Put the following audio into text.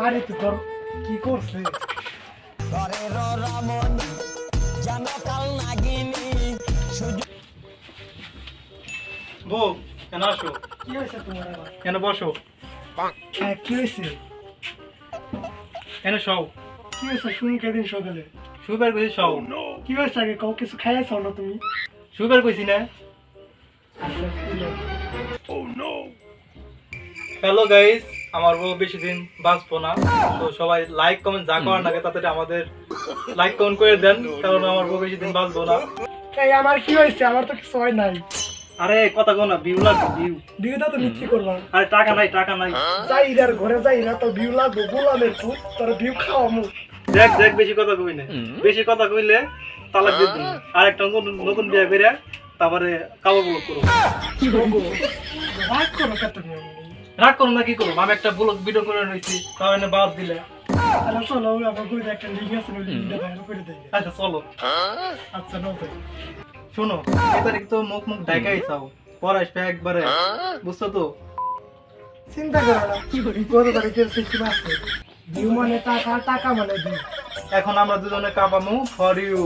বাড়িতে তোর কি করছে ঘরের রমন যেন কাল নাগিনী বউ কেন আসো কি হয়েছে তোমার কেন বসো কি হয়েছে কেন সও কি হয়েছে শুনি কেদিন সকালে সুবের কইছি সও কি হয়েছে আগে কাউ কিছু খাইয়াছ না তুমি সুবের কইছি না হ্যালো গাইস আমার বউ বেশি দিন বাঁচবো না। তো সবাই লাইক কমেন্ট যা করার লাগে তাতে আমাদের লাইক কমেন্ট করে দেন কারণ আমার বউ বেশি দিন বাঁচবো না। এই আমার কি হয়েছে? আমার তো কিছু হয় নাই। আরে কথা কো না ভিউ লাগবে ভিউ বিয়েটা তো মিথ্যি করবা। আরে টাকা নাই টাকা নাই। যাই ইরার ঘরে যাই না তো ভিউ লাগবে গোলামের ফুল তোর ভিউ খাওয়া মুখ দেখ দেখ বেশি কথা কই না। বেশি কথা কইলে তালাক দিয়ে দিন আর একটা নতুন নতুন বিয়ে করে তারপরে কাবর ব্লক করব। রাগ করো কত রাগ করুন না কি করব আমি একটা ব্লক ভিডিও করে রয়েছি তাও এনে বাদ দিলে। তাহলে চলো আমার ঘরে একটা লিঙ্ক আছে ওই লিঙ্কটা বাইরে করে দেয় আচ্ছা চলো। আচ্ছা নো শোনো এই তারিখ তো মুখ মুখ ঢাকাই চাও। একবারে। বুঝছ তো? চিন্তা করো না কত তারিখের সিস্টেম আছে। ভিউ মানে টাকা টাকা মানে এখন আমরা দুজনে কাপামু ফর ইউ